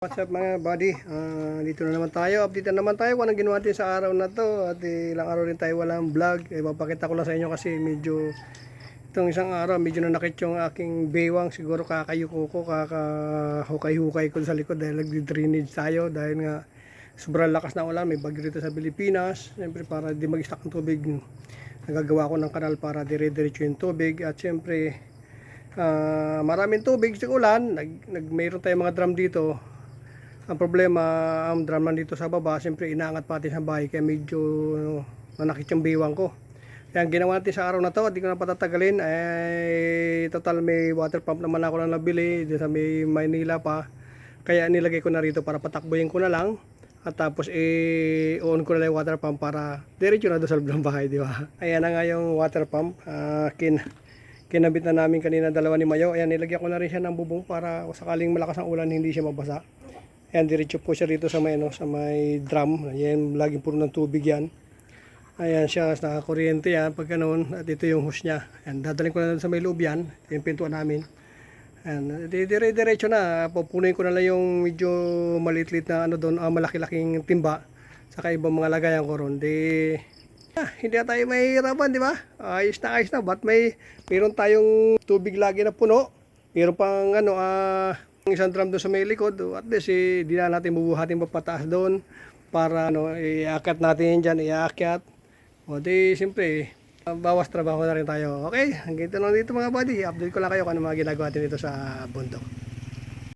What's up mga buddy? Ah, dito na naman tayo. Update na naman tayo kung anong ginawa natin sa araw na to. At ilang araw rin tayo walang vlog. Eh, papakita ko lang sa inyo kasi medyo itong isang araw medyo nanakit yung aking bewang. Siguro kakayuko ko, kakahukay-hukay ko sa likod dahil nagdi-drainage tayo. Dahil nga sobrang lakas na ulan. May bagyo dito sa Pilipinas. Siyempre para di mag-stack ng tubig. Nagagawa ko ng kanal para dire-diretso yung tubig. At siyempre ah, maraming tubig sa ulan. Nag, nag, mayroon tayong mga drum dito ang problema, ang drum lang dito sa baba, siyempre inaangat pa natin sa bahay kaya medyo ano, manakit yung biwang ko. Kaya ang ginawa natin sa araw na to, at di ko na patatagalin, ay total may water pump naman ako na nabili, di sa may Maynila pa. Kaya nilagay ko na rito para patakbuhin ko na lang. At tapos i-on ko na lang yung water pump para diretso na doon sa loob bahay, di ba? Ayan na nga yung water pump. Ah, kin kinabit na namin kanina dalawa ni Mayo. Ayan, nilagyan ko na rin siya ng bubong para sakaling malakas ang ulan, hindi siya mabasa. Ayan, diretso po siya rito sa may, ano, sa may drum. Ayan, laging puro ng tubig yan. Ayan siya, nakakuryente yan. Pag ganun, at ito yung hose niya. Ayan, dadalhin ko na sa may loob yan. Ito yung pintuan namin. Ayan, di- dire diretso na. Pupunuin ko na lang yung medyo maliit-liit na ano doon, ah, malaki-laking timba. Saka ibang mga lagayan ko ron. Di, ah, hindi na tayo mahihirapan, di ba? Ayos na ayos na. Ba't may, mayroon tayong tubig lagi na puno. Mayroon pang ano, ah, isang drum doon sa may likod. At least, eh, na natin bubuhatin papataas doon para ano, iakyat natin dyan, iakyat. O di, siyempre, ah, bawas trabaho na rin tayo. Okay, hanggang dito lang dito mga buddy. Update ko lang kayo kung ano mga ginagawa natin dito sa bundok.